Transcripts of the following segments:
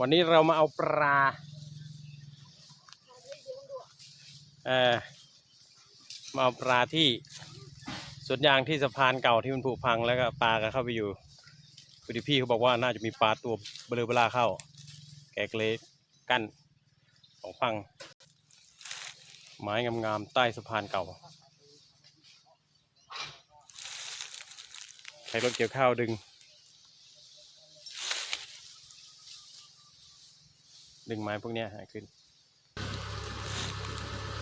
วันนี้เรามาเอาปลาเออมาเอาปลาที่สวนยางที่สะพานเก่าที่มันผุพังแล้วก็ปลาก็เข้าไปอยู่พอดีพี่เขาบอกว่าน่าจะมีปลาตัวเบลอเบลาเข้า แกกเลยกั้นสองฝั่งไม้งามๆใต้สะพานเก่า ใช้รถเกี่ยวข้าวดึง ดึงไม้พวกนี้หาขึ้น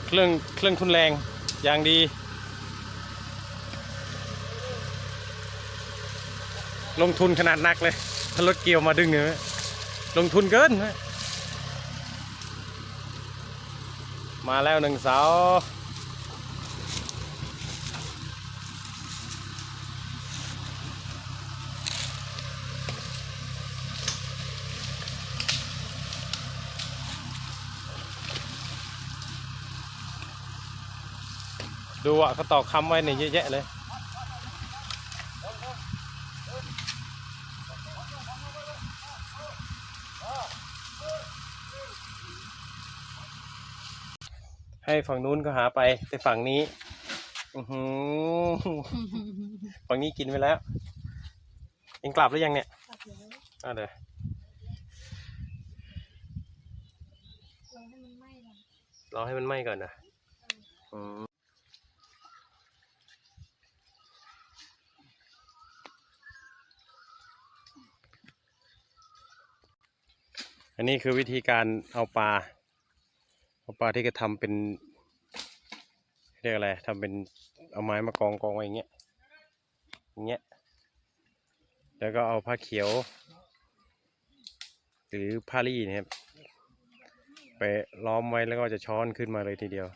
เครื่องเครื่องทุนแรงอย่างดี ลงทุนขนาดหนักเลยถ้ารถเกี่ยวมาดึงเนี่ยลงทุนเกิน มาแล้วหนึ่งเสา ดูอะเขาตอกคำไว้เนี่ยเยอะแยะเลยให้ฝั่งนู้นก็หาไป แต่ฝั่งนี้อือหือฝั่งนี้กินไปแล้วเองกลับหรือยังเนี่ยอะเดี๋ยวลองให้มันไหม้ก่อนรอให้มันไหม้ก่อนนะอืม อันนี้คือวิธีการเอาปลาเอาปลาที่ก็ทำเป็นเรียกอะไรทำเป็นเอาไม้มากองกองไว้อย่างเงี้ยอย่างเงี้ยแล้วก็เอาผ้าเขียว หรือผ้ารี่นะครับไปล้อมไว้แล้วก็จะช้อนขึ้นมาเลยทีเดียว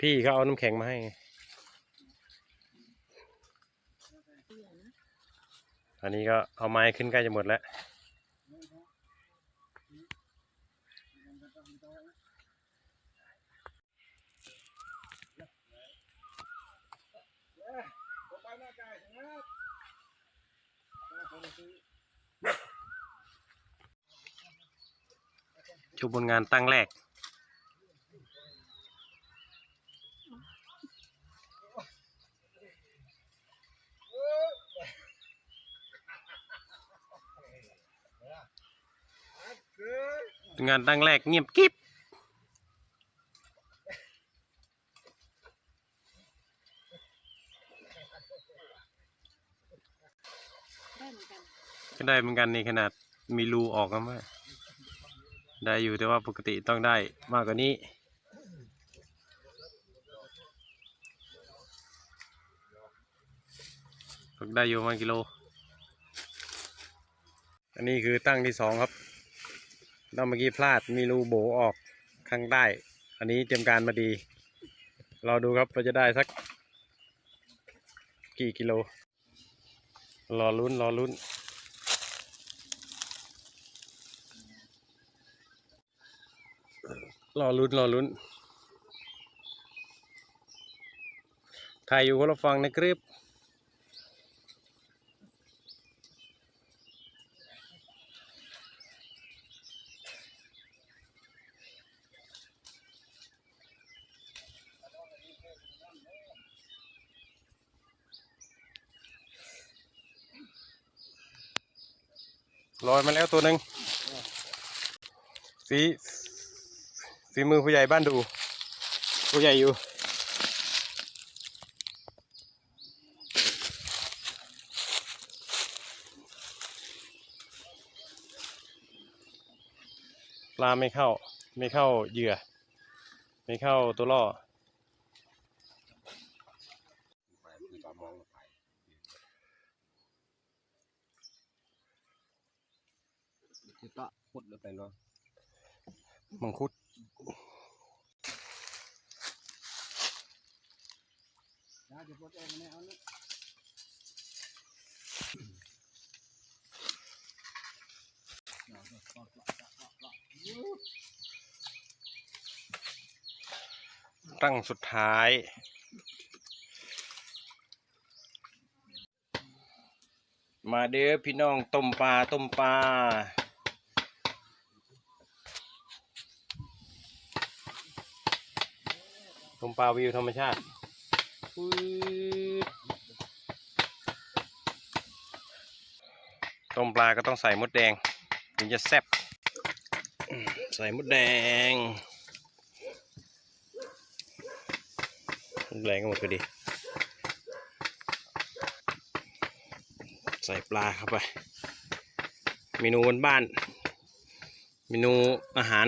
พี่เขาเอาน้ำแข็งมาให้อันนี้ก็เอาไม้ขึ้นใกล้จะหมดแล้ว ชุบบนงานตั้งแรก งานตั้งแรกเงียบกิ๊บ ได้เหมือนกัน ก็ได้เหมือนกันในขนาดมีรูออกนะแม่ได้อยู่แต่ว่าปกติต้องได้มากกว่านี้ฝึกได้อยู่ประมาณกิโล อันนี้คือตั้งที่สองครับเราเมื่อกี้พลาดมีรูโบออกข้างใต้ อันนี้เตรียมการมาดี เราดูครับว่าจะได้สักกี่กิโล รอลุ้นรอลุ้น รอลุ้นรอลุ้นถ่ายอยู่คนละฟังในคลิปลอยมาแล้วตัวหนึ่งฝี ฝีมือผู้ใหญ่บ้านดู ผู้ใหญ่อยู่ ปลาไม่เข้า ไม่เข้าเหยื่อ ไม่เข้าตัวล่อก็พุดลงไปเนาะมังคุด ตั้งสุดท้าย มาเด้อพี่น้องต้มปลาต้มปลา ชมปลาวิวธรรมชาติต้มปลาก็ต้องใส่มดแดง ถึงจะแซ่บใส่มดแดงมดแดงก็หมดพอดี ใส่ปลาเข้าไป เมนูบ้านๆเมนูอาหาร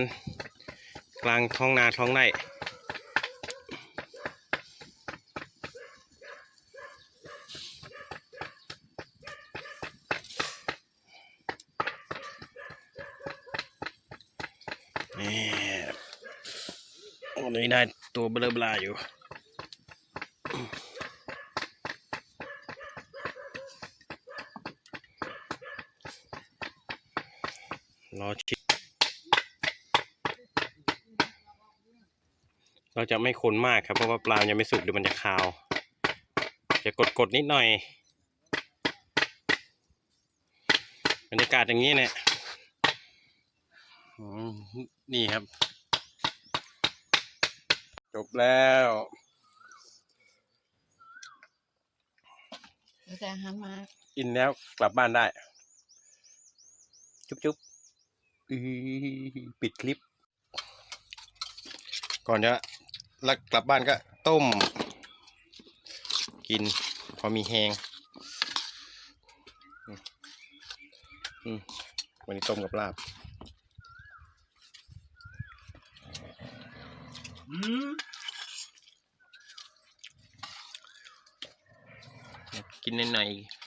กลางท้องนาท้องไร่ นี่วันนี้ได้ตัวเบลอบลาอยู่รอชิเราจะไม่คนมากครับ เพราะว่าปลายังไม่สุกเดี๋ยวมันจะคาว จะกดกดๆนิดหน่อยบรรยากาศอย่างนี้เนี่ย นี่ครับ จบแล้วเดี๋ยวแต่อาหารมาอินแล้วกลับบ้านได้ จุ๊บจุ๊บอื้อปิดคลิป ก่อนจะลักกลับบ้านก็ต้ม กิน พอมีแหงอืมอืมวันนี้ต้มกับลาบ กินหน่อยๆ